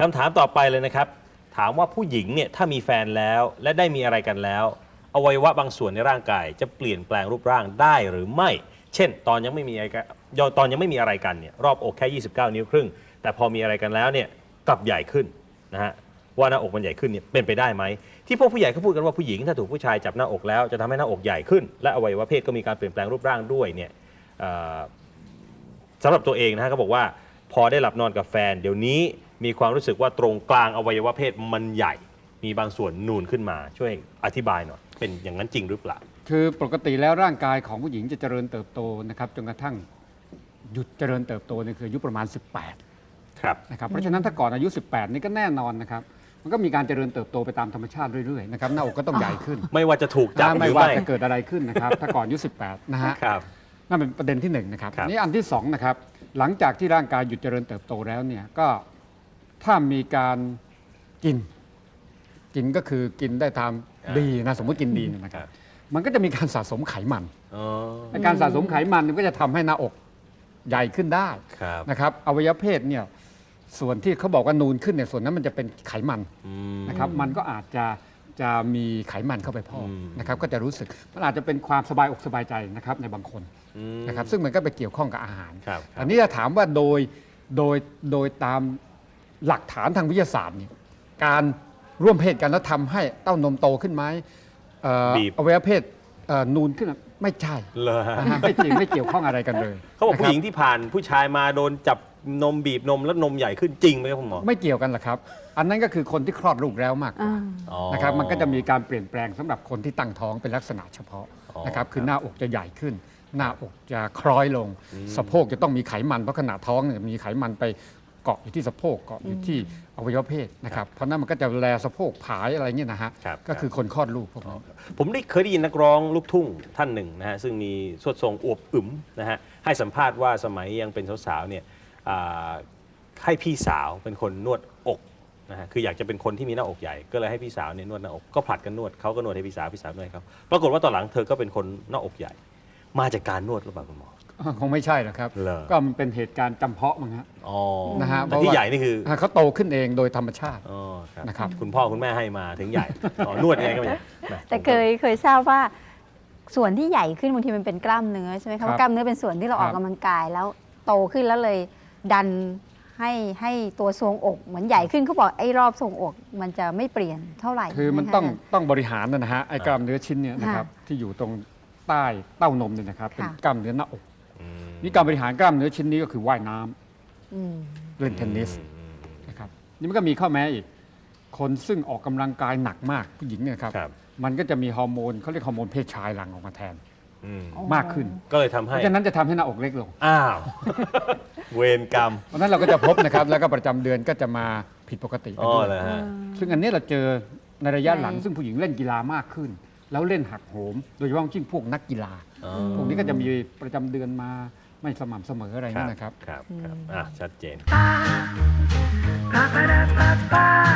คำถามต่อไปเลยนะครับ ถามว่าผู้หญิงเนี่ยถ้ามีแฟนแล้วและได้มีอะไรกันแล้ว อวัยวะบางส่วนในร่างกาย จะเปลี่ยนแปลงรูปร่างได้หรือไม่ เช่น ตอนยังไม่มีอะไรกันตอนยังไม่มีอะไรกันเนี่ยรอบอกแค่ 29 นิ้วครึ่ง แต่พอมีอะไรกันแล้วเนี่ยกลับใหญ่ขึ้นนะฮะว่าหน้าอกมันใหญ่ขึ้นเนี่ยเป็นไปได้ไหม ที่พวกผู้ใหญ่เขาพูดกันว่าผู้หญิงถ้าถูกผู้ชายจับหน้าอกแล้วจะทำให้หน้าอกใหญ่ขึ้น และอวัยวะเพศก็มีการเปลี่ยนแปลงรูปร่างด้วยเนี่ยสำหรับตัวเองนะฮะเขาบอกว่าพอได้หลับนอนกับแฟน เดี๋ยวนี้ มีความรู้สึกว่าตรงกลางอวัยวะเพศมันใหญ่ มีบางส่วนนูนขึ้นมา ช่วยอธิบายหน่อยเป็นอย่างนั้นจริงหรือเปล่า คือปกติแล้วร่างกายของผู้หญิงจะเจริญเติบโตนะครับจนกระทั่งหยุดเจริญเติบโตเนี่ยคืออายุประมาณ 18ครับนะครับเพราะฉะนั้นถ้าก่อนอายุ 18 นี่ก็แน่นอนนะครับมันก็มีการเจริญเติบโตไปตามธรรมชาติเรื่อยๆนะครับหน้าอกก็ต้องใหญ่ขึ้น ไม่ว่าจะถูกจับหไม่รือว่าไม่จะเกิดอะไรขึ้นนะครับถ้าก่อนอายุ 18 นะฮะครับนั่นเป็นประเด็นที่หนึ่งนะครับครับนี่อันที่สองนะครับหลังจากที่ร่างกายหยุดเจริญเติบโตแล้วเนี่ยก็ ถ้ามีการกิน กินก็คือกินได้ตามดีนะสมมติกินดีเนี่ยนะครับ มันก็จะมีการสะสมไขมันอ๋อในการสะสมไขมันมันก็จะทำให้หน้าอกใหญ่ขึ้นได้ครับนะครับอวัยวะเพศเนี่ยส่วนที่เขาบอกว่านูนขึ้นเนี่ยส่วนนั้นมันจะเป็นไขมันอืมนะครับ มันก็อาจจะจะมีไขมันเข้าไปพอกอืมนะครับก็จะรู้สึกมันอาจจะเป็นความสบายอกสบายใจนะครับในบางคนอืมนะครับซึ่งมันก็ไปเกี่ยวข้องกับอาหารครับอันนี้จะถามว่าโดยโดยโดยตาม หลักฐานทางวิทยาศาสตร์เนี่ยการร่วมเพศกันแล้วทำให้เต้านมโตขึ้นไหมเอ่อบีบ อวัยวะเพศเอ่อนูนขึ้นไม่ใช่เลยฮะนะฮะไม่จริงไม่เกี่ยวข้องอะไรกันเลยเขาบอกนะคผู้รับหญิงที่ผ่านผู้ชายมาโดนจับนมบีบนมแล้วนมใหญ่ขึ้นจริงไหมครับคุณหมอไม่เกี่ยวกันหรอกครับ อันนั้นก็คือคนที่คลอดลูกแล้วมากกว่า อ่า อ๋อ นะครับมันก็จะมีการเปลี่ยนแปลงสำหรับคนที่ตั้งท้องเป็นลักษณะเฉพาะอ๋อนะครับคือครับหน้าอกจะใหญ่ขึ้น หน้าอกจะคล้อยลงอืมสะโพกจะต้องมีไขมันเพราะขณะท้องเนี่ยมีไขมันไป เกาะอยู่ที่สะโพกเกาะอยู่ที่อวัยวะเพศนะครับเพราะนั้นมันก็จะแลสะโพกผายอะไรเงี้ยนะฮะครับก็คือคนคลอดลูกพวกนั้น ผมได้เคยได้ยินนักร้องลูกทุ่งท่านหนึ่งนะฮะซึ่งมีสวดทรงอวบอึมนะฮะให้สัมภาษณ์ว่าสมัยยังเป็นสาวๆเนี่ยอ่าให้พี่สาวเป็นคนนวดอกนะฮะคืออยากจะเป็นคนที่มีหน้าอกใหญ่ก็เลยให้พี่สาวเนี่ยนวดหน้าอกก็ผลัดกันนวดเขาก็นวดให้พี่สาวพี่สาวนวดให้เขาปรากฏว่าตอนหลังเธอก็เป็นคนหน้าอกใหญ่ มาจากการนวดหรือเปล่าคุณหมอ คงไม่ใช่หรอกครับ เหรอ ก็มันเป็นเหตุการณ์จำเพาะมั้งฮะ อ๋อนะฮะแต่ที่ใหญ่นี่คืออ่าเขาโตขึ้นเองโดยธรรมชาติ อ๋อครับนะครับ คุณพ่อคุณแม่ให้มาถึงใหญ่อ๋อนวดยังไงก็ไม่ใหญ่นะแต่เคยเคยทราบว่าส่วนที่ใหญ่ขึ้นบางทีมันเป็นกล้ามเนื้อใช่ไหมครัคะบว่ากล้ามเนื้อเป็นส่วนที่เราออกครักำบลังกายแล้วโตขึ้นแล้วเลยดันให้ให้ตัวทรวงอกเหมือนใหญ่ขึ้นเขาบอกไอ้รอบทรวงอกมันจะไม่เปลี่ยนเท่าไหร่คือมันใช่ไหต้องคะต้องบริหารนะฮะไอ้กล้ามเนื้อชิ้นเนี่ยนะครับที่อยู่ตรงใต้เต้านมเนี่ยนะครับเป็นค่ะ กล้ามเนื้อหน้าอกอืม นี่การบริหารกล้ามเนื้อชิ้นนี้ก็คือว่ายน้ำอืมเล่นเทนนิสอืมอืมนะครับนี่มันก็มีข้อแม้อีก คนซึ่งออกกำลังกายหนักมากผู้หญิงเนี่ยครับ ครับ มันก็จะมีฮอร์โมนเขาเรียกฮอร์โมนเพศชายหลั่งออกมาแทนอืมอ๋อมากขึ้น ก็เลยทำเพให้ ราะฉะนั้นจะทำให้หน้าอกเล็กลง อ้าว เวรกรรมเพราะฉะนั้นเราก็จะพบนะครับ แล้วก็ประจำเดือนก็จะมาผิดปกติกัอ๋นอด้วยเลยฮะ ซึ่งอันนี้เราเจอในระยะหลังในซึ่งผู้หญิงเล่นกีฬามากขึ้น แล้วเล่นหักโหม โดยเฉพาะยิ่งพวกนักกีฬาอ๋อพวกนี้ก็จะมีประจำเดือนมา ไม่สม่ำเสมออะไรเงี้ยนะครับ ครับครับอะชัดเจน